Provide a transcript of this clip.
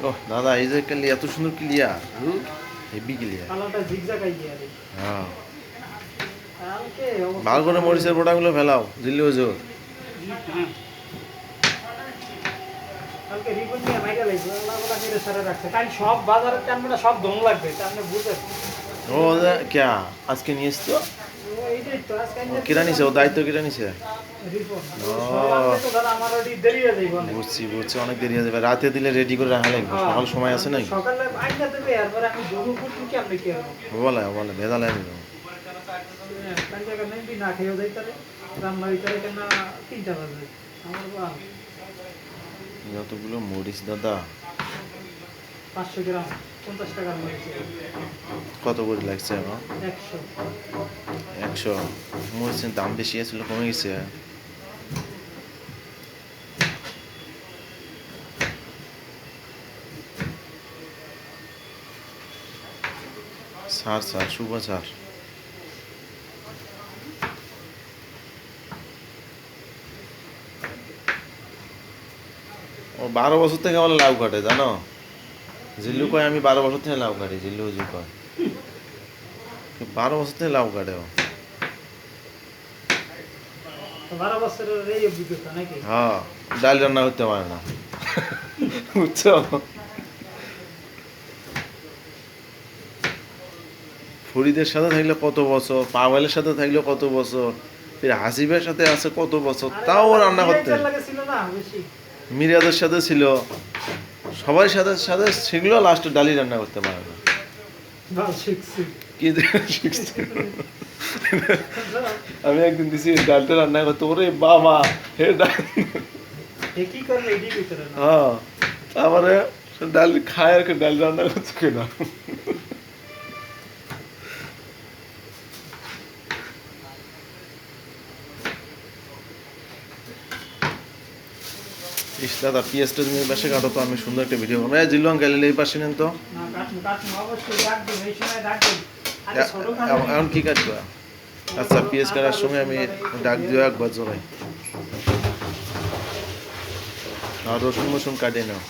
ও দাদা এই যে ক্লিয়ার এত সুন্দর ক্লিয়ার হেভি ক্লিয়ার কালারটা জিগজাগ আই গিয়া হ্যাঁ। ভালো করে মরিচের পোটাগুলো ফেলাও দিল্লি ওজোর ও ক্যা? আজকে নিয়ে এসছো? কিরা নিছে? ও দায়িত্ব কিরা নিছে? হয়ে বুঝছি বুঝছি অনেক দেরি হয়ে যাবে। রাতে দিলে রেডি করে রাখা লাগবে। সকাল সময় আছে নাকি? করব বলে বলে ভেজা লাগে নেই যতগুলো মরিচ দাদা। পাঁচশো গ্রাম। পঞ্চাশ কত করে লাগছে এখন? একশো। একশো? মরিচের দাম বেশি আছিল কমে গেছে। স্যার স্যার শুভ স্যার ও বারো বছর থেকে আমার লাউ ঘটে জানো? জিল্লু কয় আমি বারো বছর থেকে লাউ কাটি জিল্লু হুজুর কয়। বারো বছর থেকে লাউ কাটে ও। হ্যাঁ ডাল রান্না করতে পারে না। বুঝছ? ফরিদের সাথে থাকলে কত বছর পাওয়েলের সাথে থাকলে কত বছর ফির হাসিবের সাথে আছে কত বছর তাও রান্না করতে। মিরাদের সাথে ছিল। সবার সাথে সাথে শিখলো লাস্টে ডালি রান্না করতে পারে না। আমি একদিন দিছি ডালটা রান্না করতে ওরে বাবা হে ডাল। না? হ্যাঁ তারপরে ডাল খায় আর ডাল রান্না করছে কিনা? ইস দাদা পিএসটা তুমি পাশে কাটো তো আমি সুন্দর একটা ভিডিও করব জিল্লু আঙ্কেল এই পাশে নেন তো। এখন কি কাটবো? আচ্ছা পিএস কাটার সময় আমি ডাক দিও একবার জোরাই। আর রসুন মসুন কাটে নাও।